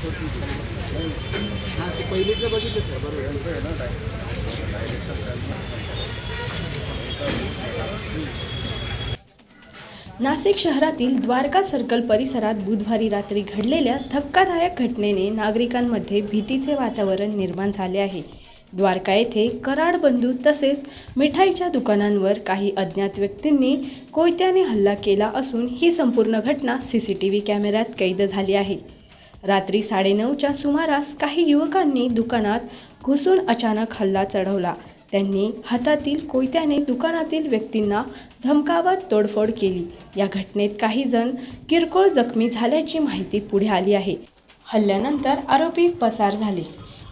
हां ते पहिलेचं बघितलं सर बरोबर नाशिक शहरातील द्वारका सर्कल परिसरात बुधवारी रात्री घडलेल्या धक्कादायक घटनेने नागरिकांमध्ये भीतीचे वातावरण निर्माण झाले आहे. द्वारका येथे कराड बंधू तसेच मिठाईच्या दुकानांवर काही अज्ञात व्यक्तींनी कोयत्याने हल्ला केला असून ही संपूर्ण घटना सी सी टी व्ही कॅमेऱ्यात कैद झाली आहे. रात्री साडेनऊच्या सुमारास काही युवकांनी दुकानात घुसून अचानक हल्ला चढवला. त्यांनी हातातील कोयत्याने दुकानातील व्यक्तींना धमकावत तोडफोड केली. या घटनेत काही जण किरकोळ जखमी झाल्याची माहिती पुढे आली आहे. हल्ल्यानंतर आरोपी पसार झाले.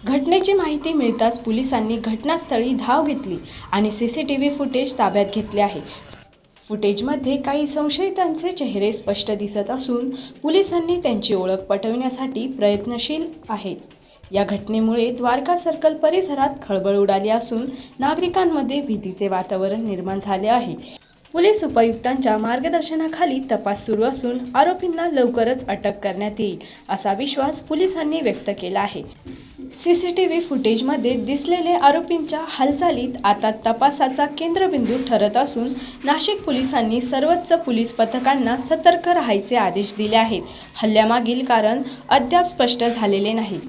घटनेची माहिती मिळताच पोलिसांनी घटनास्थळी धाव घेतली आणि C C T V footage ताब्यात घेतले आहे. फुटेजमध्ये काही संशयितांचे चेहरे स्पष्ट दिसत असून पोलिसांनी त्यांची ओळख पटविण्यासाठी प्रयत्नशील आहेत. या घटनेमुळे द्वारका सर्कल परिसरात खळबळ उडाली असून नागरिकांमध्ये भीतीचे वातावरण निर्माण झाले आहे. पोलीस उपायुक्तांच्या मार्गदर्शनाखाली तपास सुरू असून आरोपींना लवकरच अटक करण्यात येईल असा विश्वास पोलिसांनी व्यक्त केला आहे. सी सी टी व्ही फुटेजमध्ये दिसलेले आरोपींच्या हालचालीत आता तपासाचा केंद्रबिंदू ठरत असून नाशिक पोलिसांनी सर्वोच्च पोलीस पथकांना सतर्क राहायचे आदेश दिले आहेत. हल्ल्यामागील कारण अद्याप स्पष्ट झालेले नाही.